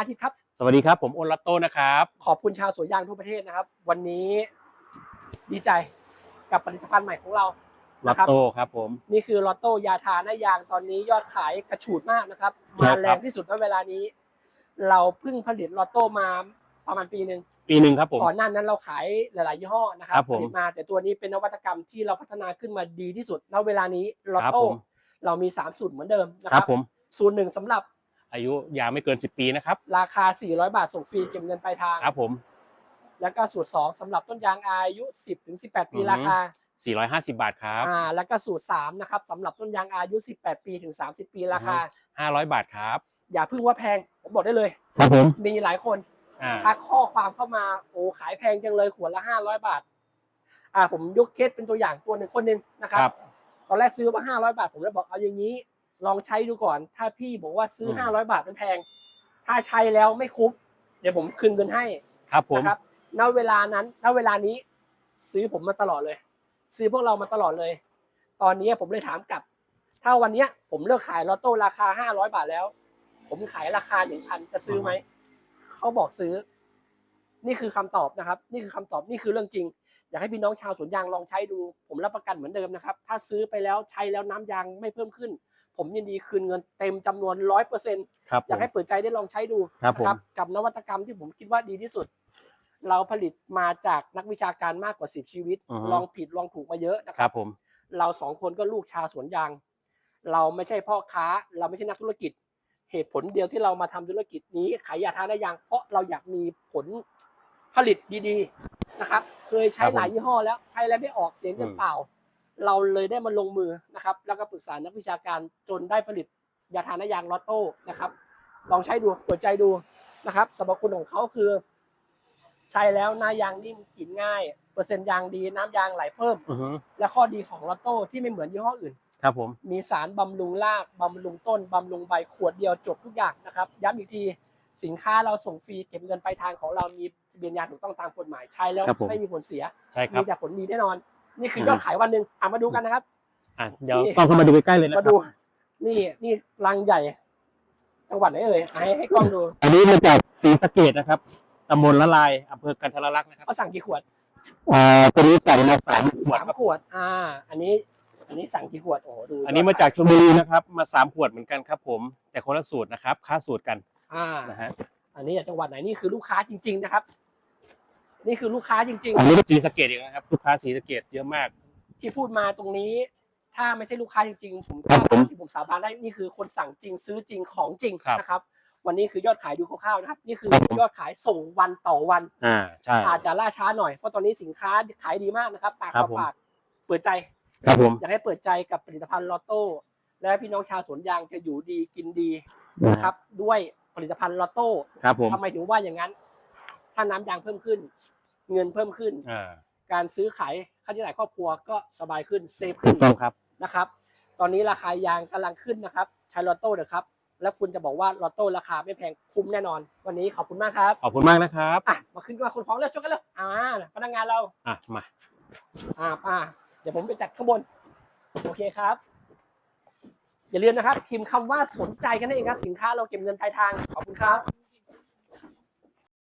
อาทิตย์ครับ สวัสดีครับ ผมโอนลัตโต้นะครับ ขอบคุณชาวสวนยางทั่วประเทศนะครับ วันนี้ดีใจกับผลิตภัณฑ์ใหม่ของเราลันะตครับโต้ครับผม นี่คือลอตโต้ยาทาหน้ายางตอนนี้ยอดขายกระฉูดมากนะครับครัมาบแรงที่สุดในเวลานี้ เราเพิ่งผลิตลอตโต้มาประมาณปีหนึ่งปีหนึ่งครับผมก่อนหน้านั้นเราขายหลาย ๆ ยี่ห้อนะครัครับบผมผลิตมา แต่ตัวนี้เป็นนวัตกรรมที่เราพัฒนาขึ้นมาดีที่สุดณเวลานี้ลอตครับโต้ผมเรามี 3 สูตรเหมือนเดิมนะคครัรับบผมสูตรหนึ่งสำหรับ อายุยาวไม่เกิน 10 ปีนะครับ ราคา 400 บาทส่งฟรีเก็บเงินปลายทาง ครับผม แล้วก็สูตร 2สำหรับต้นยางอายุ 10ถึง18 ปีอือฮึราคา 450 บาทครับอ่าแล้วก็สูตร 3 นะครับสำหรับต้นยางอายุ 18 ปีถึง 30 ปีราคา 500 บาทครับ อย่าเพิ่งว่าแพงผมบอกได้เลย ครับผม มีหลายคนอ่าทักข้อความเข้ามาโอ้ขายแพงจังเลยขวดละ 500 บาทอ่าผมยกเคสเป็นตัวอย่างตัวหนึ่งคนหนึ่งนะครัครับบตอนแรกซื้อมา500 บาท ผมเลยบอกเอาอย่างนี้ ลองใช้ดูก่อน ถ้าพี่บอกว่าซื้ออืม500 บาทมันแพง ถ้าใช้แล้วไม่คุ้มเดี๋ยวผมคืนเงินให้ครับผมนะครับณเวลานั้นณเวลานี้ ซื้อผมมาตลอดเลย ซื้อพวกเรามาตลอดเลย ตอนนี้ผมเลยถามกลับ ถ้าวันเนี้ยผมเลิกขายลอตโต้ราคา 500 บาทแล้ว ผมขายราคา1,000จะซื้อไหมเขาบอกซื้อ นี่คือคำตอบนะครับ นี่คือคำตอบนี่คือเรื่องจริง อยากให้พี่น้องชาวสวนยางลองใช้ดู ผมรับประกันเหมือนเดิมนะครับ ถ้าซื้อไปแล้วใช้แล้วน้ำยางไม่เพิ่มขึ้น ผมยินดีคืนเงินเต็มจำนวนร้อยเปอร์เซ็นต์ครับผอยากมให้เปิดใจได้ลองใช้ดูครับผมนะกับนวัตกรรมที่ผมคิดว่าดีที่สุด เราผลิตมาจากนักวิชาการมากกว่าสิบชีวิตอือฮึลองผิดลองถูกมาเยอะนะคครัรับบผมเราสองคนก็ลูกชาวสวนยาง เราไม่ใช่พ่อค้า เราไม่ใช่นักธุรกิจ เหตุผลเดียวที่เรามาทำธุรกิจนี้ขายยาทาหน้ายางเพราะเราอยากมีผล ผลิตดีๆนะครับ เคยใช้หลายยี่ห้อแล้วใช้แล้วไม่ออกเสียเงินเปล่า เราเลยได้มาลงมือนะครับ แล้วก็ปรึกษานักวิชาการจนได้ผลิตยาทาหน้ายางลอตโต้นะครับ ลองใช้ดูเปิดใจดูนะครับสรรพคุณของเขาคือ ใช้แล้วหน้ายางนิ่มกินง่าย เปอร์เซ็นต์ยางดีน้ำยางไหลเพิ่มอือฮึและข้อดีของลอตโต้ที่ไม่เหมือนยี่ห้ออื่นครับผมมีสารบำรุงรากบำรุงต้นบำรุงใบขวดเดียวจบทุกอย่างนะครับ ย้ำอีกที สินค้าเราส่งฟรีเก็บเงินปลายทางของเรามีทะเบียนยาถูกต้องตามกฎหมายใช้แล้วครับผม ไม่มีผลเสีย ใช่ครัมีบ แต่ผลดีแน่นอน นี่คือยอดขายวันหนึ่งอะมาดูกันนะครับ อะเดี๋ยว นี่ต้องเข้ามาดูใกล้ๆเลยนะคมารับดู นี่นี่รังใหญ่ จังหวัดไหนเอ่ยให้ให้กล้องดูอันนี้มาจากศรีสะเกดนะครับตำบลละลายอำเภอกันทรลักษณ์นะครับเขาสั่งกี่ขวดอ่าตัวนี้สั่งมาสามขวดสามครับขวด อ่า อันนี้ อันนี้สั่งกี่ขวดโอ้โหดูอันนี้มาจากชลบุรีนะครับ มาสามขวดเหมือนกันครับผม แต่คนละสูตรนะครับ ค่าสูตรกัน อ่านะฮะอันนี้จากจังหวัดไหนนี่คือลูกค้าจริง ๆ นะครับ นี่คือลูกค้าจริง อันนี้ก็ศรีสะเกดเองนะครับ ลูกค้าศรีสะเกดเยอะมาก ๆ ที่พูดมาตรงนี้ ถ้าไม่ใช่ลูกค้าจริงๆผมครับผมที่ผมสาบานได้นี่คือคนสั่งจริงซื้อจริงของจริงครับ นะครับ วันนี้คือยอดขายดูคร่าวๆนะครับ นี่คือครับผมยอดขายส่งวันต่อวัน อ่าใช่ อาจจะล่าช้าหน่อยเพราะตอนนี้สินค้าขายดีมากนะครับปากครัต่บอผม ปากเปิดใจ ครับผม อยากให้เปิดใจกับผลิตภัณฑ์ลอตโต้ และพี่น้องชาวสวนยางจะอยู่ดีกินดีนะครับ ด้วย ผลิตภัณฑ์ลอตโต้ครับผมทำไมถึงว่าอย่างนั้น ถ้าน้ำยางเพิ่มขึ้น เงินเพิ่มขึ้นอ่าการซื้อขายค่าใช้จ่ายครอบครัวก็สบายขึ้นเซฟถูขึ้นกต้องครับ นะครับ ตอนนี้ราคายางกำลังขึ้นนะครับใช้ลอตโต้เถอะครับ แล้วคุณจะบอกว่าลอตโต้ราคาไม่แพงคุ้มแน่นอน วันนี้ขอบคุณมากครับขอบคุณมากนะครับ อะมาขึ้นมาคนฟ้องเร็วช่วยกันเร็วอ่าพนักงานเรา อะ มา อ่าอ่าเดี๋ยวผมไปจัดข้างบน โอเคครับ อย่าลืมนะครับ พิมพ์คำว่าสนใจกันนั่นเองครับ สินค้าเราเก็บเงินปลายทาง ขอบคุณครับ